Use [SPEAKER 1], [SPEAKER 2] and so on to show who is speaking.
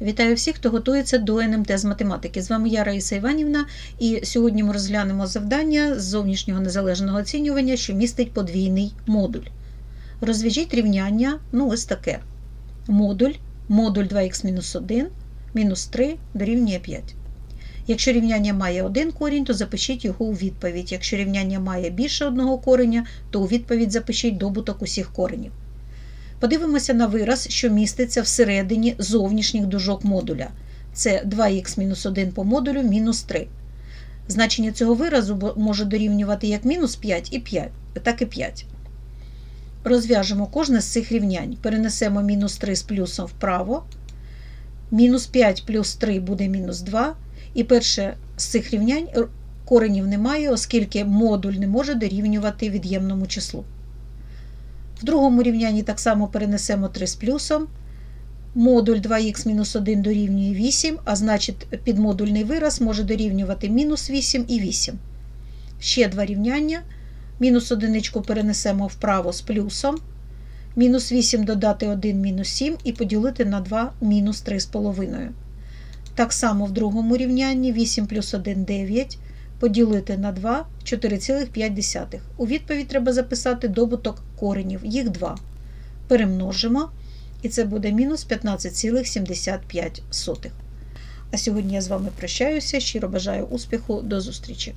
[SPEAKER 1] Вітаю всіх, хто готується до НМТ з математики. З вами я Раїса Іванівна, і сьогодні ми розглянемо завдання з зовнішнього незалежного оцінювання, що містить подвійний модуль. Розв'яжіть рівняння, ну ось таке. Модуль, модуль 2х-1 мінус 3 дорівнює 5. Якщо рівняння має один корінь, то запишіть його у відповідь. Якщо рівняння має більше одного кореня, то у відповідь запишіть добуток усіх коренів. Подивимося на вираз, що міститься всередині зовнішніх дужок модуля. Це 2х-1 по модулю мінус 3. Значення цього виразу може дорівнювати як мінус 5, і 5, так і 5. Розв'яжемо кожне з цих рівнянь. Перенесемо мінус 3 з плюсом вправо. Мінус 5 плюс 3 буде мінус 2. І перше з цих рівнянь коренів немає, оскільки модуль не може дорівнювати від'ємному числу. В другому рівнянні так само перенесемо 3 з плюсом. Модуль 2х-1 дорівнює 8, а значить підмодульний вираз може дорівнювати мінус 8 і 8. Ще два рівняння. Мінус одиничку перенесемо вправо з плюсом. Мінус 8 додати 1 мінус 7 і поділити на 2 мінус 3,5. Так само в другому рівнянні 8 плюс 1 9 поділити на 2 4,5. У відповідь треба записати добуток коренів, їх 2. Перемножимо, і це буде мінус 15,75. А сьогодні я з вами прощаюся. Щиро бажаю успіху. До зустрічі!